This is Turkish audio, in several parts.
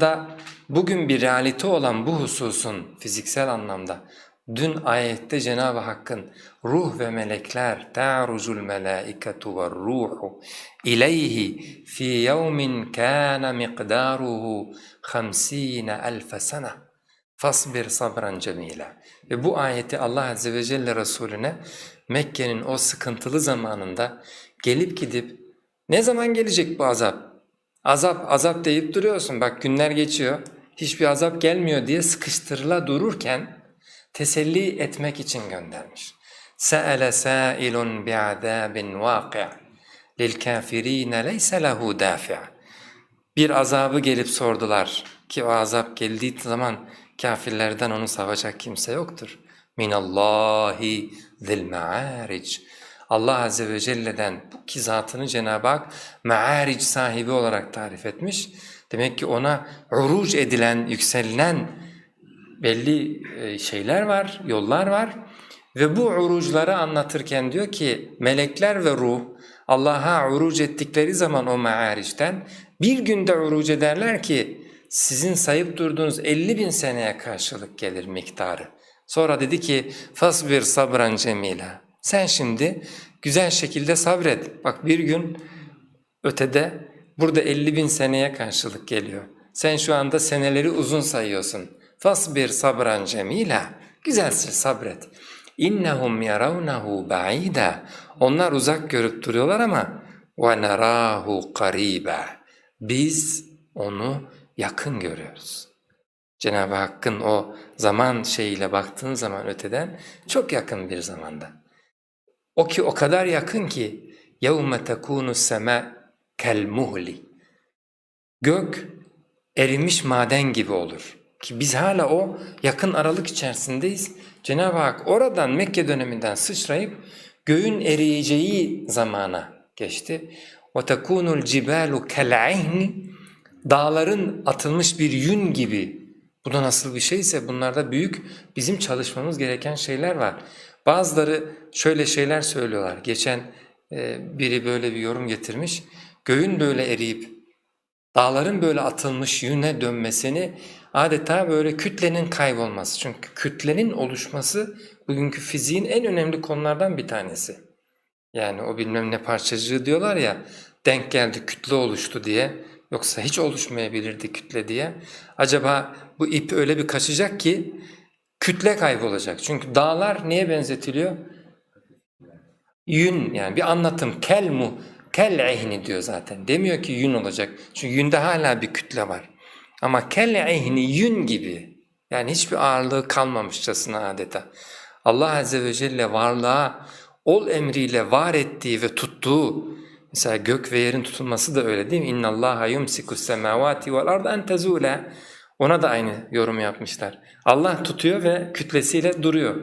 da bugün bir realite olan bu hususun fiziksel anlamda dün ayette Cenab-ı Hakk'ın ruh ve melekler ta'rucul melaiketu ve ruhu ileyhi fi yevmin kana miqdaruhu 50 elfe sene fasbir sabran cemila ve bu ayeti Allah Azze ve Celle Resulüne Mekke'nin o sıkıntılı zamanında gelip gidip ne zaman gelecek bu azap? Azap azap deyip duruyorsun bak günler geçiyor hiçbir azap gelmiyor diye sıkıştırıla dururken teselli etmek için göndermiş. سَأَلَ سَائِلٌ بِعَذَابٍ وَاقِعٍ لِلْكَافِر۪ينَ لَيْسَ لَهُ دَافِعٍ Bir azabı gelip sordular ki o azap geldiği zaman kafirlerden onu savacak kimse yoktur. Minallahi zil me'aric. Allah Azze ve Celle'den bu ki zatını Cenab-ı Hak me'aric sahibi olarak tarif etmiş. Demek ki ona uruc edilen, yükselilen belli e, şeyler var, yollar var. Ve bu urucları anlatırken diyor ki melekler ve ruh Allah'a uruc ettikleri zaman o me'aricden bir günde uruc ederler ki sizin sayıp durduğunuz 50 bin seneye karşılık gelir miktarı. Sonra dedi ki fasbir sabran cemila. Sen şimdi güzel şekilde sabret. Bak bir gün ötede burada 50 bin seneye karşılık geliyor. Sen şu anda seneleri uzun sayıyorsun. Fasbir sabran cemila. Güzelsin sabret. İnnehum yaravnahu ba'ida. Onlar uzak görüp duruyorlar ama ve narahu qariba. Biz onu yakın görüyoruz. Cenab-ı Hakk'ın o zaman şeyiyle baktığın zaman öteden çok yakın bir zamanda. O ki o kadar yakın ki يَوْمَ تَكُونُ السَّمَاء كَالْمُهْلِ Gök erimiş maden gibi olur. Ki biz hala o yakın aralık içerisindeyiz. Cenab-ı Hak oradan Mekke döneminden sıçrayıp göğün eriyeceği zamana geçti. وَتَكُونُ الْجِبَالُ كَالْعِهْنِ Dağların atılmış bir yün gibi. Bu da nasıl bir şeyse bunlarda büyük bizim çalışmamız gereken şeyler var. Bazıları şöyle şeyler söylüyorlar. Geçen e, biri böyle bir yorum getirmiş. Göğün böyle eriyip dağların böyle atılmış yüne dönmesini adeta böyle kütlenin kaybolması. Çünkü kütlenin oluşması bugünkü fiziğin en önemli konulardan bir tanesi. Yani o bilmem ne parçacığı diyorlar ya denk geldi kütle oluştu diye yoksa hiç oluşmayabilirdi kütle diye. Acaba bu ip öyle bir kaçacak ki kütle kaybolacak. Çünkü dağlar neye benzetiliyor? Yün yani bir anlatım kel mu kel ehni diyor zaten. Demiyor ki yün olacak. Çünkü yünde hala bir kütle var. Ama kel ehni yün gibi. Yani hiçbir ağırlığı kalmamışçasına adeta. Allah Azze ve Celle varlığa ol emriyle var ettiği ve tuttuğu mesela gök ve yerin tutulması da öyle değil mi? İnna Allaha yumsikus semawati vel arda en tezula. Ona da aynı yorum yapmışlar. Allah tutuyor ve kütlesiyle duruyor.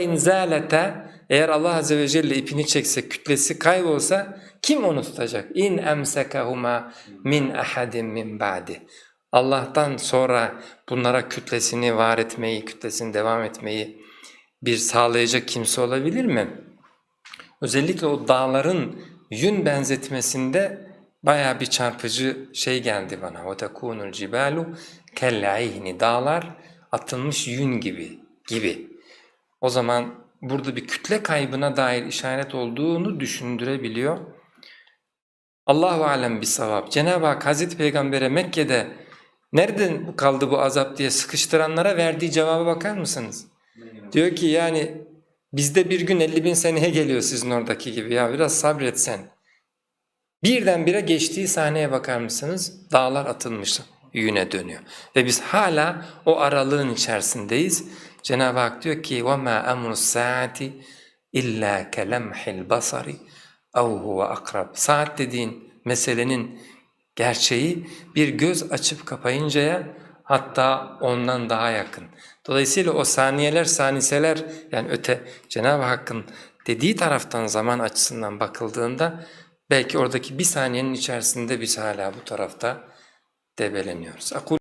İn zalata eğer Allah Azze ve Celle ipini çekse, kütlesi kaybolsa kim onu tutacak? İn emsekahuma min ahadin min ba'di. Allah'tan sonra bunlara kütlesini var etmeyi, kütlesini devam etmeyi bir sağlayacak kimse olabilir mi? Özellikle o dağların yün benzetmesinde baya bir çarpıcı şey geldi bana. وَتَكُونُ الْجِبَالُ كَالْعِهْنِ Dağlar atılmış yün gibi, gibi. O zaman burada bir kütle kaybına dair işaret olduğunu düşündürebiliyor. Allahu alem bir savab. Cenab-ı Hak Hazreti Peygamber'e Mekke'de nereden kaldı bu azap diye sıkıştıranlara verdiği cevaba bakar mısınız? Diyor ki yani bizde bir gün 50 bin seneye geliyor sizin oradaki gibi ya biraz sabretsen. Birdenbire geçtiği sahneye bakar mısınız? Dağlar atılmış yüne dönüyor. Ve biz hala o aralığın içerisindeyiz. Cenab-ı Hak diyor ki وَمَا أَمْرُ السَّاعَةِ اِلَّا كَلَمْحِ الْبَصَرِ اَوْ هُوَ akrab. Saat dediğin meselenin gerçeği bir göz açıp kapayıncaya hatta ondan daha yakın. Dolayısıyla o saniyeler, saniseler yani öte Cenab-ı Hakk'ın dediği taraftan zaman açısından bakıldığında belki oradaki bir saniyenin içerisinde biz hala bu tarafta debeleniyoruz.